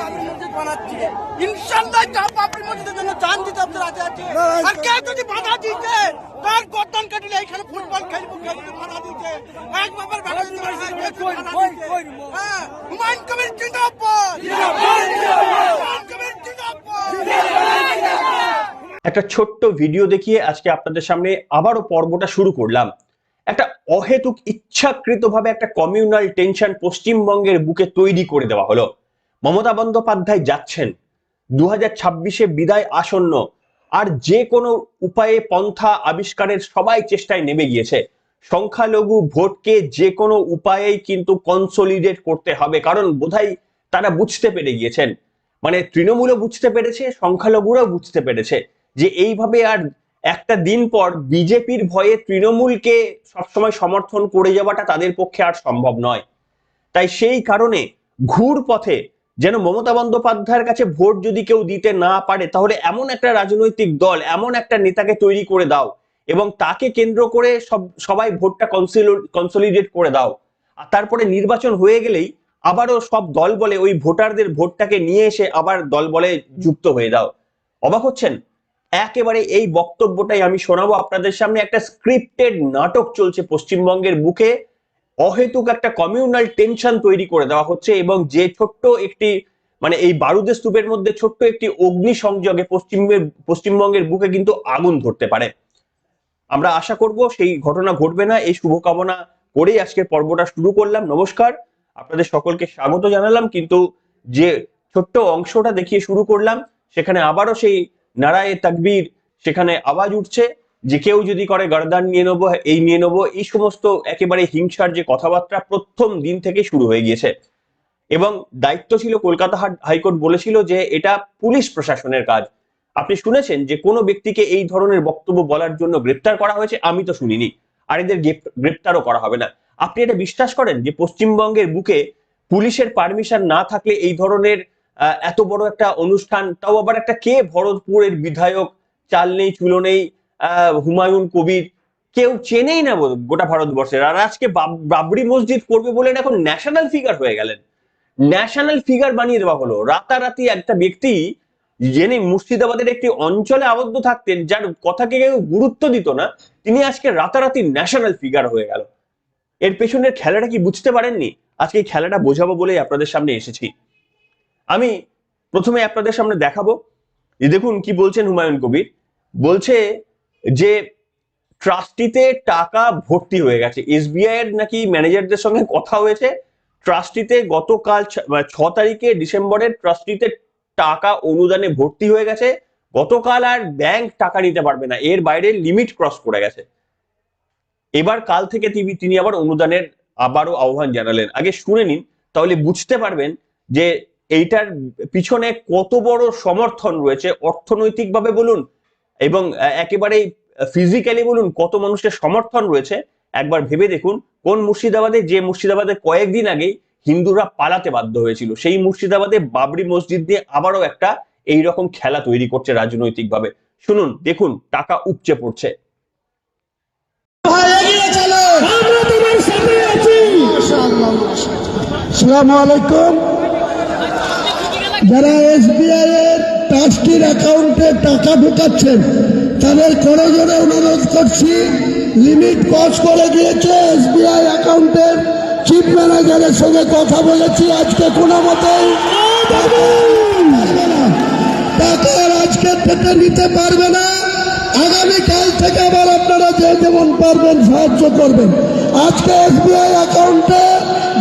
বাবরি মসজিদ বানাচ্ছে। ইনশাল্লাহ যা বাবরি মসজিদের জন্য জান দিতে আপনার রাজি আছে। আর কেউ যদি বাধা দিতে তার গর্দন কাটিলে এখানে ফুটবল খেলব কেউ বাধা দিতে এক বাবার বাধা দিতে পারে, কেউ যদি বাধা দিতে। হ্যাঁ, হুমায়ুন কবির জিন্দাবাদ। হুমায়ুন কবির জিন্দাবাদ। একটা ছোট্ট ভিডিও দেখিয়ে আজকে আপনাদের সামনে আবারও পর্বটা শুরু করলাম। একটা অহেতুক ইচ্ছাকৃতভাবে একটা কমিউনাল টেনশন পশ্চিমবঙ্গের বুকে তৈরি করে দেওয়া হলো। মমতা বন্দ্যোপাধ্যায় যাচ্ছেন। দু হাজার বিদায় আসন্ন। আর যে কোনো উপায়ে পন্থা আবিষ্কারের সবাই চেষ্টায় নেমে গিয়েছে। সংখ্যালঘু ভোটকে যে কোনো উপায়েই কিন্তু কনসোলিডেট করতে হবে। কারণ বোধহয় তারা বুঝতে পেরে গিয়েছেন। মানে তৃণমূলও বুঝতে পেরেছে, সংখ্যালঘুরাও বুঝতে পেরেছে যে এইভাবে আর একটা দিন পর বিজেপির ভয়ে তৃণমূলকে সবসময় সমর্থন করে যাওয়াটা তাদের পক্ষে আর সম্ভব নয়। তাই সেই কারণে ঘুর পথে যেন মমতা বন্দ্যোপাধ্যায়ের কাছে ভোট যদি কেউ দিতে না পারে, তাহলে এমন একটা রাজনৈতিক দল, এমন একটা নেতাকে তৈরি করে দাও এবং তাকে কেন্দ্র করে সব, সবাই ভোটটা কনসলিডেট করে দাও। আর তারপরে নির্বাচন হয়ে গেলেই আবারও সব দল বলে ওই ভোটারদের ভোটটাকে নিয়ে এসে আবার দল বলে যুক্ত হয়ে দাও। অবাক হচ্ছেন? একেবারে এই বক্তব্যটাই আমি শোনাবো আপনাদের সামনে। একটা স্ক্রিপ্টেড নাটক চলছে পশ্চিমবঙ্গের বুকে। অহেতুক একটা কমিউনাল টেনশন তৈরি করে দেওয়া হচ্ছে এবং যে ছোট্ট একটি মানে এই বারুদের স্তূপের মধ্যে ছোট্ট একটি অগ্নি সংযোগে পশ্চিমবঙ্গের পশ্চিমবঙ্গের বুকে কিন্তু আগুন ধরতে পারে। আমরা আশা করব সেই ঘটনা ঘটবে না, এই শুভকামনা করেই আজকের পর্বটা শুরু করলাম। নমস্কার, আপনাদের সকলকে স্বাগত জানালাম, কিন্তু যে ছোট্ট অংশটা দেখিয়ে শুরু করলাম, সেখানে আবারও সেই নারায়ে তাকবীর, সেখানে আওয়াজ উঠছে। যে কেউ যদি করে, গরদান নিয়ে নেব, এই নিয়ে নেব, এই সমস্ত একেবারে হিংসার যে কথাবার্তা প্রথম দিন থেকে শুরু হয়ে গিয়েছে। এবং দায়িত্ব ছিল কলকাতা হাইকোর্ট বলেছিল যে এটা পুলিশ প্রশাসনের কাজ। আপনি শুনেছেন যে কোনো ব্যক্তিকে এই ধরনের বক্তব্য বলার জন্য গ্রেপ্তার করা হয়েছে? আমি তো শুনিনি। আর এদের গ্রেপ্তারও করা হবে না। আপনি এটা বিশ্বাস করেন যে পশ্চিমবঙ্গের বুকে পুলিশের পারমিশন না থাকলে এই ধরনের এত বড় একটা অনুষ্ঠান, তাও আবার একটা কে ভরতপুরের বিধায়ক, চাল নেই, চুলো নেই হুমায়ুন কবির, কেউ চেনেই না গোটা ভারতবর্ষের। আর আজকে বাবরি মসজিদ করবে বলে এখন ন্যাশনাল ফিগার হয়ে গেলেন। ন্যাশনাল ফিগার বানিয়ে দেওয়া হলো। রাতারাতি একটা ব্যক্তি যিনি মুর্শিদাবাদের একটি অঞ্চলে আবদ্ধ থাকতেন, যার কথাকে কেউ গুরুত্ব দিত না, তিনি আজকে রাতারাতি ন্যাশনাল ফিগার হয়ে গেল। এর পেছনের খেলাটা কি বুঝতে পারেননি? আজকে খেলাটা বোঝাবো বলেই আপনাদের সামনে এসেছি। আমি প্রথমে আপনাদের সামনে দেখাবো। দেখুন কি বলছেন হুমায়ুন কবির। বলছে যে ট্রাস্টিতে টাকা ভর্তি হয়ে গেছে। এসবিআই এর নাকি ম্যানেজারদের সঙ্গে কথা হয়েছে। ট্রাস্টিতে গতকাল ছ- তারিখে ডিসেম্বরের ট্রাস্টিতে টাকা অনুদানে ভর্তি হয়ে গেছে। গতকাল আর ব্যাংক টাকা নিতে পারবে না। এর বাইরে লিমিট ক্রস করে গেছে। এবার কাল থেকে তিনি আবার অনুদানের আবারও আহ্বান জানালেন। আগে শুনে নিন, তাহলে বুঝতে পারবেন যে এইটার পিছনে কত বড় সমর্থন রয়েছে। অর্থনৈতিকভাবে বলুন এবং আহ, একেবারে ফিজিক্যালি বলুন কত মানুষের সমর্থন রয়েছে একবার ভেবে দেখুন কোন মুর্শিদাবাদে যে মুর্শিদাবাদে কয়েকদিন আগে হিন্দুরা পালাতে বাধ্য হয়েছিল সেই মুর্শিদাবাদে বাবরি মসজিদ দিয়ে আবারও একটা এই রকম খেলা তৈরি করছে রাজনৈতিকভাবে। শুনুন দেখুন টাকা উপচে পড়ছে। সালাম আলাইকুম। যারা এসবিআই এর ট্রাস্টির অ্যাকাউন্টে টাকা ঢুকাচ্ছেন। তাদের করে জোরে অনুরোধ করছি, লিমিট ক্রস করে গিয়েছে এসবিআই অ্যাকাউন্টের চিফ ম্যানেজারের সঙ্গে কথা বলেছি আজকে কোনো মতেই। টাকা আজকে থেকে নিতে পারবে না। আগামীকাল থেকে আবার আপনারা যে যেমন পারবেন সাহায্য করবেন। আজকে এসবিআই অ্যাকাউন্টে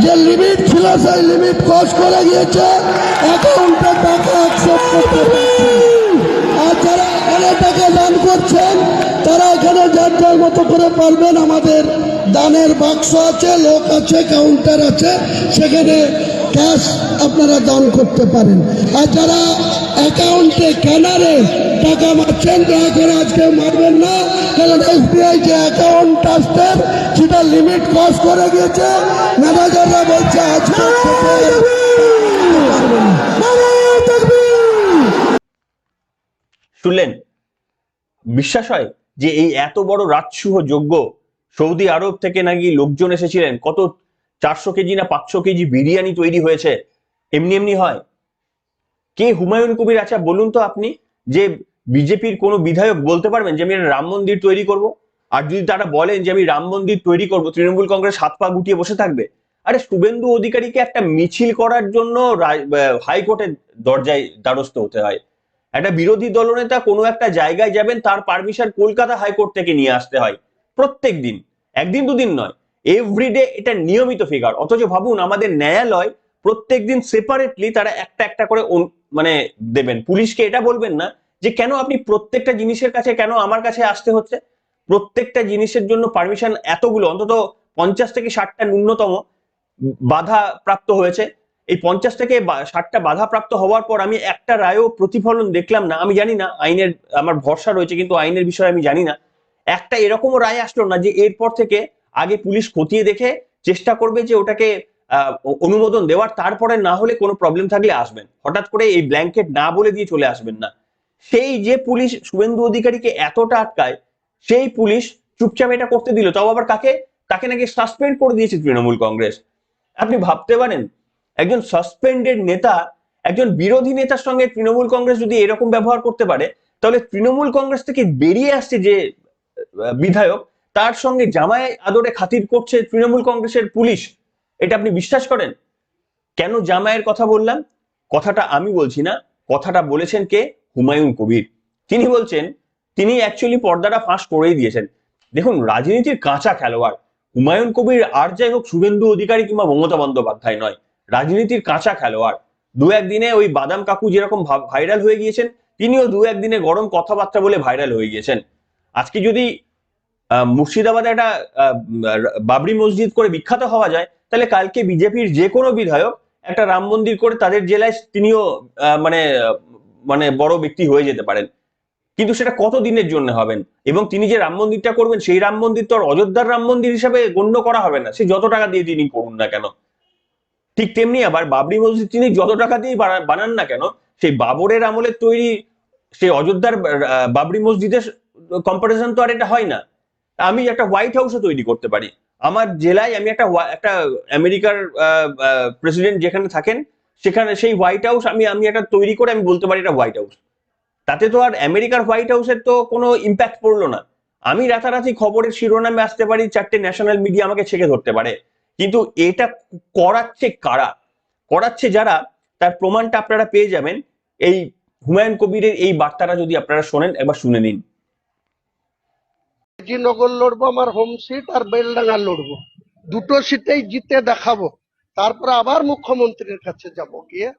যে লিমিট ছিল, সেই লিমিট ক্রস করে গিয়েছে। অ্যাকাউন্টে টাকা অ্যাকসেপ্ট করতে আর যারা এখানে টাকা দান করছেন, তারা এখানে যার যার মতো করে পারবেন। আমাদের দানের বাক্স আছে, লোক আছে কাউন্টার আছে। সেখানে ক্যাশ আপনারা দান করতে পারেন। আর যারা অ্যাকাউন্টে ক্যানারে টাকা মারছেন দয়া করে আজকে মারবেন না। কারণ এসবিআই যে অ্যাকাউন্ট ট্রাস্টের সেটা লিমিট ক্রস করে গিয়েছে। ম্যানেজাররা বলছে আজকে। শুনলেন? বিশ্বাস হয় যে এই এত বড় রাজসুহ যোগ্য সৌদি আরব থেকে নাকি লোকজন এসেছিলেন? কত চারশো কেজি না পাঁচশো কেজি বিরিয়ানি তৈরি হয়েছে? এমনি এমনি হয়। কে হুমায়ুন কবির আচ্ছা বলুন তো আপনি যে বিজেপির কোনো বিধায়ক বলতে পারবেন যে আমি রাম মন্দির তৈরি করব? আর যদি তারা বলেন যে আমি রাম মন্দির তৈরি করব, তৃণমূল কংগ্রেস হাত পা গুটিয়ে বসে থাকবে? আরে শুভেন্দু অধিকারীকে একটা মিছিল করার জন্য হাইকোর্টের দরজায় দ্বারস্থ হতে হয়। একটা বিরোধী দলনেতা কোনো একটা জায়গায় যাবেন, তার পারমিশন কলকাতা হাইকোর্ট থেকে নিয়ে আসতে হয়। প্রত্যেক দিন। একদিন দুদিন নয়। এভরিডে এটা নিয়মিত ফিগার। অথচ ভাবুন, আমাদের ন্যায়ালয় প্রত্যেক দিন সেপারেটলি তারা একটা একটা করে মানে দেবেন। পুলিশকে এটা বলবেন না যে, কেন আপনি প্রত্যেকটা জিনিসের কাছে, কেন আমার কাছে আসতে হচ্ছে? প্রত্যেকটা জিনিসের জন্য পারমিশন এতগুলো, অন্তত পঞ্চাশ থেকে ষাটটা ন্যূনতম বাধা প্রাপ্ত হয়েছে। এই পঞ্চাশ থেকে ষাটটা বাধা প্রাপ্ত হওয়ার পর আমি একটা রায়ও প্রতিফলন দেখলাম না। আমি জানি না, আইনের আমার ভরসা রয়েছে, কিন্তু আইনের বিষয়ে আমি জানি না। একটা এরকমও রায় আসলো না যে, এরপর থেকে আগে পুলিশ খতিয়ে দেখে চেষ্টা করবে যে, ওটাকে অনুমোদন দেওয়ার তারপরে না হলে কোনো প্রবলেম থাকলে আসবেন। হঠাৎ করে এই ব্ল্যাঙ্কেট না বলে দিয়ে চলে আসবেন না। সেই যে পুলিশ শুভেন্দু অধিকারীকে এতটা আটকায়, সেই পুলিশ চুপচাপ এটা করতে দিল। তাও আবার কাকে? তাকে নাকি সাসপেন্ড করে দিয়েছে তৃণমূল কংগ্রেস। আপনি ভাবতে পারেন, একজন সাসপেন্ডেড নেতা, একজন বিরোধী নেতার সঙ্গে তৃণমূল কংগ্রেস যদি এরকম ব্যবহার করতে পারে, তাহলে তৃণমূল কংগ্রেস থেকে বেরিয়ে আসছে যে বিধায়ক, তার সঙ্গে জামায় আদরে খাতির করছে তৃণমূল কংগ্রেসের পুলিশ। এটা আপনি বিশ্বাস করেন? কেন জামায়ের কথা বললাম? কথাটা আমি বলছি না। কথাটা বলেছেন কে? হুমায়ুন কবির। তিনি বলছেন, তিনি অ্যাকচুয়ালি পর্দাটা ফাঁস করেই দিয়েছেন। দেখুন, রাজনীতির কাঁচা খেলোয়াড়। হুমায়ুন কবির আর যাই হোক শুভেন্দু অধিকারী কিংবা মমতা বন্দ্যোপাধ্যায় নয়। রাজনীতির কাঁচা খেলোয়াড়। দু একদিনে ওই বাদাম কাকু যেরকম ভাইরাল হয়ে গিয়েছেন, তিনিও দু একদিনে গরম কথাবার্তা বলে ভাইরাল হয়ে গিয়েছেন। আজকে যদি মুর্শিদাবাদে একটা বাবরি মসজিদ করে বিখ্যাত হওয়া যায় তাহলে কালকে বিজেপির যে কোনো বিধায়ক একটা রাম মন্দির করে তাদের জেলায় তিনিও মানে মানে বড় ব্যক্তি হয়ে যেতে পারেন। কিন্তু সেটা কত দিনের জন্য হবেন? এবং তিনি যে রাম মন্দিরটা করবেন, সেই রাম মন্দির তো আর অযোধ্যার রাম মন্দির হিসাবে গণ্য করা হবে না। সে যত টাকা দিয়ে তিনি করুন না কেন? ঠিক তেমনি আবার বাবরি মসজিদ তিনি যত টাকা দিয়ে বানা- বানান না কেন, সেই বাবরের আমলের তৈরি সেই অযোধ্যার বাবরি মসজিদের কম্পারিজন তো আর এটা হয় না। আমি একটা হোয়াইট হাউসও তৈরি করতে পারি। আমার জেলায় আমি একটা একটা আমেরিকার প্রেসিডেন্ট যেখানে থাকেন, সেখানে সেই হোয়াইট হাউস আমি আমি একটা তৈরি করে আমি বলতে পারি এটা হোয়াইট হাউস তাতে তো আর আমেরিকার হোয়াইট হাউসের তো কোনো ইম্প্যাক্ট পড়ল না। আমি রাতারাতি খবরের শিরোনামে আসতে পারি, চারটে ন্যাশনাল মিডিয়া আমাকে ছেকে ধরতে পারে। কিন্তু এটা করাচ্ছে কারা? করাচ্ছে যারা, তার প্রমাণটা আপনারা পেয়ে যাবেন। এই হুমায়ুন কবিরের এই বার্তাটা যদি আপনারা শোনেন, একবার শুনে নিন। নগর লড়বো, আমার হোম সিট আর বেলডাঙ্গা লড়বো। দুটো সিটেই জিতে দেখাবো। তারপরে আবার মুখ্যমন্ত্রীর কাছে যাব গিয়ে,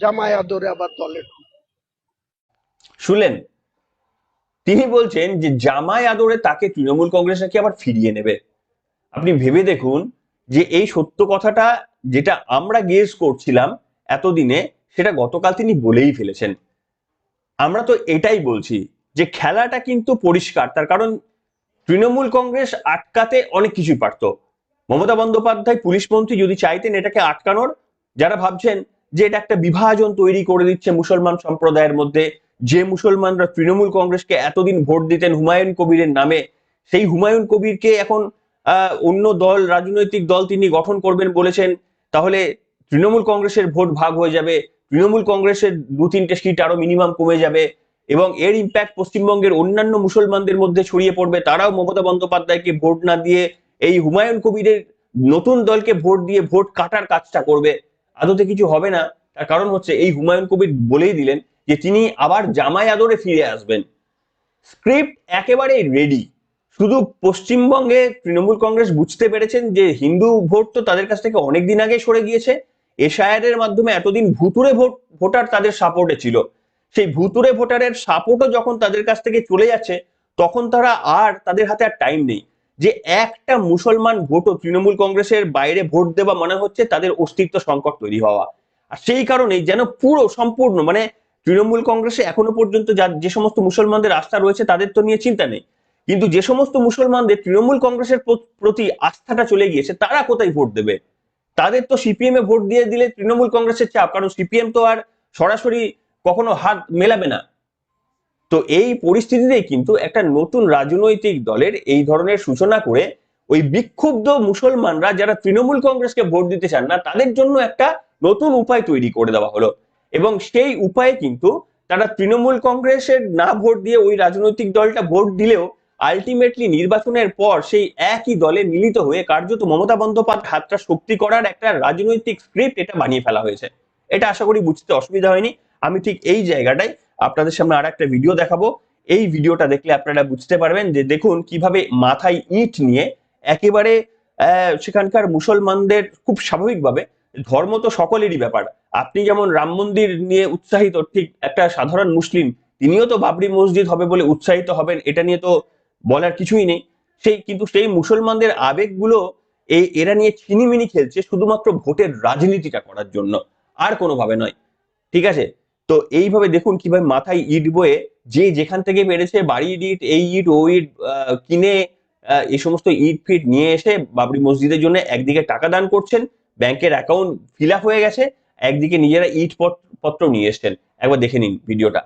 জামাই আদরে আবার দলে শুনলেন? তিনি বলছেন যে জামাই আদরে তাকে তৃণমূল কংগ্রেস নাকি আবার ফিরিয়ে নেবে। আপনি ভেবে দেখুন যে এই সত্য কথাটা যেটা আমরা গেস করছিলাম এতদিনে, সেটা গতকাল তিনি বলেই ফেলেছেন। আমরা তো এটাই বলছি যে খেলাটা কিন্তু পরিষ্কার, তার কারণ তৃণমূল কংগ্রেস আটকাতে অনেক কিছুই পারত। মমতা বন্দ্যোপাধ্যায় পুলিশ মন্ত্রী যদি চাইতেন এটাকে আটকানোর, যারা ভাবছেন যে এটা একটা বিভাজন তৈরি করে দিচ্ছে মুসলমান সম্প্রদায়ের মধ্যে, যে মুসলমানরা তৃণমূল কংগ্রেসকে এতদিন ভোট দিতেন হুমায়ুন কবিরের নামে, সেই হুমায়ুন কবিরকে এখন অন্য দল, রাজনৈতিক দল তিনি গঠন করবেন বলেছেন, তাহলে তৃণমূল কংগ্রেসের ভোট ভাগ হয়ে যাবে, তৃণমূল কংগ্রেসের দু তিনটে সিট আরও মিনিমাম কমে যাবে এবং এর ইম্প্যাক্ট পশ্চিমবঙ্গের অন্যান্য মুসলমানদের মধ্যে ছড়িয়ে পড়বে। তারাও মমতা বন্দ্যোপাধ্যায়কে ভোট না দিয়ে এই হুমায়ুন কবিরের নতুন দলকে ভোট দিয়ে ভোট কাটার কাজটা করবে। আদতে কিছু হবে না। তার কারণ হচ্ছে এই হুমায়ুন কবির বলেই দিলেন যে তিনি আবার জামাই আদরে ফিরে আসবেন। স্ক্রিপ্ট একেবারে রেডি শুধু পশ্চিমবঙ্গে তৃণমূল কংগ্রেস বুঝতে পেরেছেন যে হিন্দু ভোট তো তাদের কাছ থেকে অনেক দিন আগে সরে গিয়েছে। এশায়ারের মাধ্যমে এতদিন ভুতুরে ভোট, ভোটার তাদের সাপোর্টে ছিল। সেই ভুতুরে ভোটারের সাপোর্টও যখন তাদের কাছ থেকে চলে যাচ্ছে, তখন তারা আর তাদের হাতে আর টাইম নেই। যে একটা মুসলমান ভোটও তৃণমূল কংগ্রেসের বাইরে ভোট দেওয়া মনে হচ্ছে তাদের অস্তিত্ব সংকট তৈরি হওয়া। আর সেই কারণেই যেন পুরো সম্পূর্ণ মানে তৃণমূল কংগ্রেসে এখনও পর্যন্ত যা- যে সমস্ত মুসলমানদের আস্থা রয়েছে তাদের তো নিয়ে চিন্তা নেই। কিন্তু যে সমস্ত মুসলমানদের তৃণমূল কংগ্রেসের প্রতি আস্থাটা চলে গিয়েছে, তারা কোথায় ভোট দেবে? তাদের তো সিপিএম এ ভোট দিয়ে দিলে তৃণমূল কংগ্রেসের চাপ, কারণ সিপিএম তো আর সরাসরি কখনো হাত মেলাবে না। তো এই পরিস্থিতিতে কিন্তু একটা নতুন রাজনৈতিক দলের এই ধরনের সূচনা করে ওই বিক্ষুব্ধ মুসলমানরা যারা তৃণমূল কংগ্রেসকে ভোট দিতে চান না, তাদের জন্য একটা নতুন উপায় তৈরি করে দেওয়া হলো। এবং সেই উপায়ে কিন্তু তারা তৃণমূল কংগ্রেসের না ভোট দিয়ে ওই রাজনৈতিক দলটা ভোট দিলেও আলটিমেটলি নির্বাচনের পর সেই একই দলে মিলিত হয়ে কার্যত মমতা বন্দ্যোপাধ্যায় হাতটা শক্তি করার একটা রাজনৈতিক স্ক্রিপ্ট এটা বানিয়ে ফেলা হয়েছে। এটা আশা করি বুঝতে অসুবিধা হয়নি। আমি ঠিক এই জায়গাটায় আপনাদের সামনে আর একটা ভিডিও দেখাবো। এই ভিডিওটা দেখলে আপনারা বুঝতে পারবেন যে দেখুন কীভাবে মাথায় ইট নিয়ে একেবারে সেখানকার মুসলমানদের খুব স্বাভাবিকভাবে ধর্ম তো সকলেরই ব্যাপার। আপনি যেমন রাম মন্দির নিয়ে উৎসাহিত, ঠিক একটা সাধারণ মুসলিম, তিনিও তো বাবরি মসজিদ হবে বলে উৎসাহিত হবেন, এটা নিয়ে তো বলার কিছুই নেই। সেই কিন্তু সেই মুসলমানদের আবেগগুলো এই এরা নিয়ে ছিনিমিনি খেলছে শুধুমাত্র ভোটের রাজনীতিটা করার জন্য, আর কোনোভাবে নয়। ঠিক আছে? তো এইভাবে দেখুন কীভাবে মাথায় ইট বয়ে যে যেখান থেকে পেরেছে বাড়ির ইট, এই ইট, ও ইট কিনে এই সমস্ত ইট ফিট নিয়ে এসে বাবরি মসজিদের জন্য একদিকে টাকা দান করছেন, ব্যাংকের অ্যাকাউন্ট ফিল হয়ে গেছে, একদিকে নিজেরা ইট পত- পত্র নিয়ে এসছেন। একবার দেখে নিন ভিডিওটা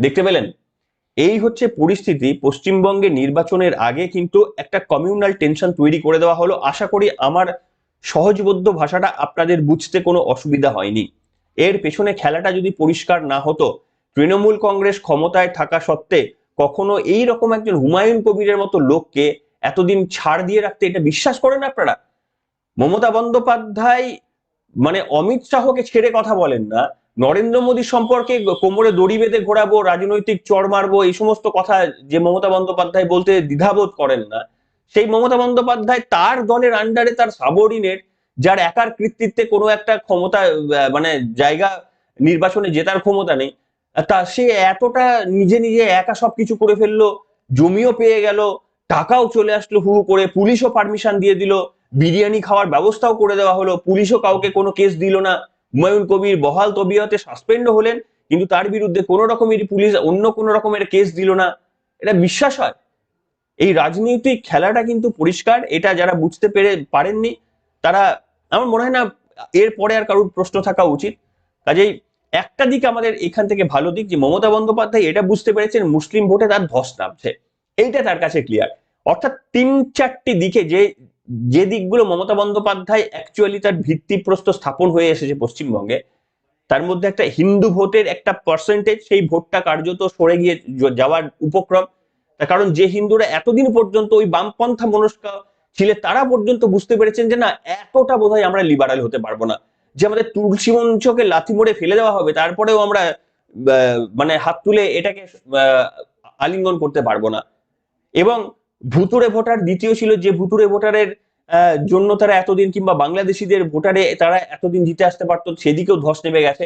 দেখতে পেলেন? এই হচ্ছে পরিস্থিতি। পশ্চিমবঙ্গে নির্বাচনের আগে কিন্তু একটা কমিউনাল টেনশন তৈরি করে দেওয়া হলো। আশা করি আমার সহজবোধ্য ভাষাটা আপনাদের বুঝতে কোনো অসুবিধা হয়নি। এর পেছনে খেলাটা যদি পরিষ্কার না হতো, তৃণমূল কংগ্রেস ক্ষমতায় থাকা সত্ত্বে কখনো এই রকম একজন হুমায়ুন কবিরের মতো লোককে এতদিন ছাড় দিয়ে রাখতে এটা বিশ্বাস করেন আপনারা? মমতা বন্দ্যোপাধ্যায় মানে অমিত শাহকে ছেড়ে কথা বলেন না। নরেন্দ্র মোদী সম্পর্কে কোমরে দড়ি বেঁধে ঘোরাবো, রাজনৈতিক চড় মারবো, এই সমস্ত কথা যে মমতা বন্দ্যোপাধ্যায় বলতে দ্বিধাবোধ করেন না। সেই মমতা বন্দ্যোপাধ্যায় তার দলের আন্ডারে তার সাবঅর্ডিনেট যার একার কৃতিত্বে কোনো একটা ক্ষমতা মানে জায়গা নির্বাচনে জেতার ক্ষমতা নেই, তা সে এতটা নিজে নিজে একা সবকিছু করে ফেলল, জমিও পেয়ে গেল, টাকাও চলে আসলো হু করে, পুলিশও পারমিশন দিয়ে দিল, বিরিয়ানি খাওয়ার ব্যবস্থাও করে দেওয়া হলো, পুলিশও কাউকে কোনো কেস দিল না। হুমায়ুন কবির বহাল তবিয়তে সাসপেন্ড হলেন, কিন্তু তার বিরুদ্ধে কোনো রকমের পুলিশ অন্য কোনো রকমের কেস দিল না। এটা বিশ্বাস হয়। এই রাজনৈতিক খেলাটা কিন্তু পরিষ্কার, এটা যারা বুঝতে পেরে পারেননি, তারা আমার মনে হয় না এরপরে আর কারোর প্রশ্ন থাকা উচিত। কাজেই একটা দিক আমাদের এখান থেকে ভালো দিক যে মমতা বন্দ্যোপাধ্যায় এটা বুঝতে পেরেছেন, মুসলিম ভোটে তার ধস নামছে। এইটা তার কাছে ক্লিয়ার অর্থাৎ তিন চারটি দিকে যে যে দিকগুলো মমতা বন্দ্যোপাধ্যায় অ্যাকচুয়ালি তার ভিত্তিপ্রস্তর স্থাপন হয়ে এসেছে পশ্চিমবঙ্গে, তার মধ্যে একটা হিন্দু ভোটের একটা পার্সেন্টেজ সেই ভোটটা কার্যত সরে গিয়ে যাওয়ার উপক্রম। কারণ যে হিন্দুরা এতদিন পর্যন্ত ওই বামপন্থা মনস্কা ছিলে, তারা পর্যন্ত বুঝতে পেরেছেন যে না, এতটা বোধহয় আমরা লিবারাল হতে পারব না। যে আমাদের তুলসী মঞ্চকে লাথি মোড়ে ফেলে দেওয়া হবে, তারপরেও আমরা মানে হাত তুলে এটাকে আলিঙ্গন করতে পারব না। এবং ভুতুরে ভোটার দ্বিতীয় ছিল যে ভুতুরে ভোটারের জন্য তারা এতদিন কিংবা বাংলাদেশিদের ভোটারে তারা এতদিন জিতে আসতে পারতো, সেদিকেও ধস নেমে গেছে।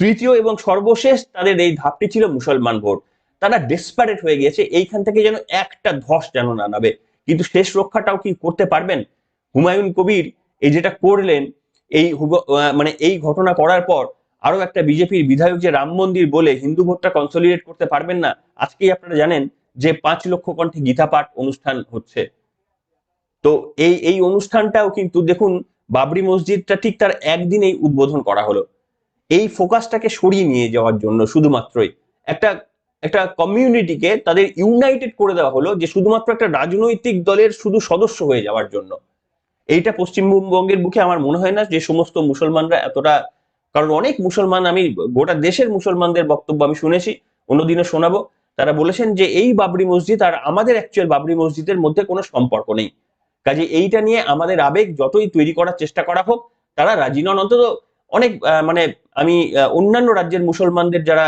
তৃতীয় এবং সর্বশেষ তাদের এই ধাপটি ছিল মুসলমান ভোট। তারা ডেসপারেট হয়ে গিয়েছে, এইখান থেকে যেন একটা ধস যেন না নামে। কিন্তু শেষ রক্ষাটাও কি করতে পারবেন? হুমায়ুন কবির এই যেটা করলেন, এই মানে এই ঘটনা করার পর আরও একটা বিজেপির বিধায়ক যে রাম মন্দির বলে হিন্দু ভোটটা কনসলিডেট করতে পারবেন না, আজকেই আপনারা জানেন যে পাঁচ লক্ষ কণ্ঠে গীতা পাঠ অনুষ্ঠান হচ্ছে। তো এই এই অনুষ্ঠানটাও কিন্তু দেখুন, বাবরি মসজিদটা ঠিক তার একদিনেই উদ্বোধন করা হলো। এই ফোকাসটাকে সরিয়ে নিয়ে যাওয়ার জন্য শুধুমাত্রই একটা একটা কমিউনিটিকে তাদের ইউনাইটেড করে দেওয়া হলো যে শুধুমাত্র একটা রাজনৈতিক দলের শুধু সদস্য হয়ে যাওয়ার জন্য। এইটা পশ্চিমবঙ্গের বুকে আমার মনে হয় না যে সমস্ত মুসলমানরা এতটা, কারণ অনেক মুসলমান আমি, গোটা দেশের মুসলমানদের বক্তব্য আমি শুনেছি অন্যদিনে শোনাবো। তারা বলেছেন যে এই বাবরি মসজিদ আর আমাদের অ্যাকচুয়াল বাবরি মসজিদের মধ্যে কোনো সম্পর্ক নেই। কাজে এইটা নিয়ে আমাদের আবেগ যতই তৈরি করার চেষ্টা করা হোক, তারা রাজি নন। অন্তত অনেক মানে আমি অন্যান্য রাজ্যের মুসলমানদের যারা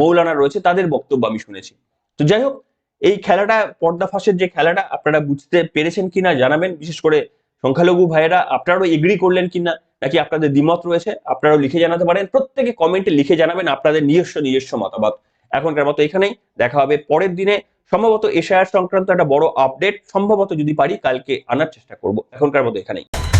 মৌলানা রয়েছে, তাদের বক্তব্য আমি শুনেছি। তো যাই হোক, এই খেলাটা, পর্দা ফাঁসের যে খেলাটা, আপনারা বুঝতে পেরেছেন কিনা জানাবেন। বিশেষ করে সংখ্যালঘু ভাইয়েরা, আপনারাও এগ্রি করলেন কিনা, নাকি আপনাদের দ্বিমত রয়েছে, আপনারাও লিখে জানাতে পারেন। প্রত্যেকে কমেন্টে লিখে জানাবেন আপনাদের নিজস্ব নিজস্ব মতামত। এখনকার মতো এখানেই। দেখা হবে পরের দিনে। সম্ভবত এশায়ার সংক্রান্ত একটা বড় আপডেট সম্ভবত যদি পারি কালকে আনার চেষ্টা করব। এখনকার মতো এখানেই।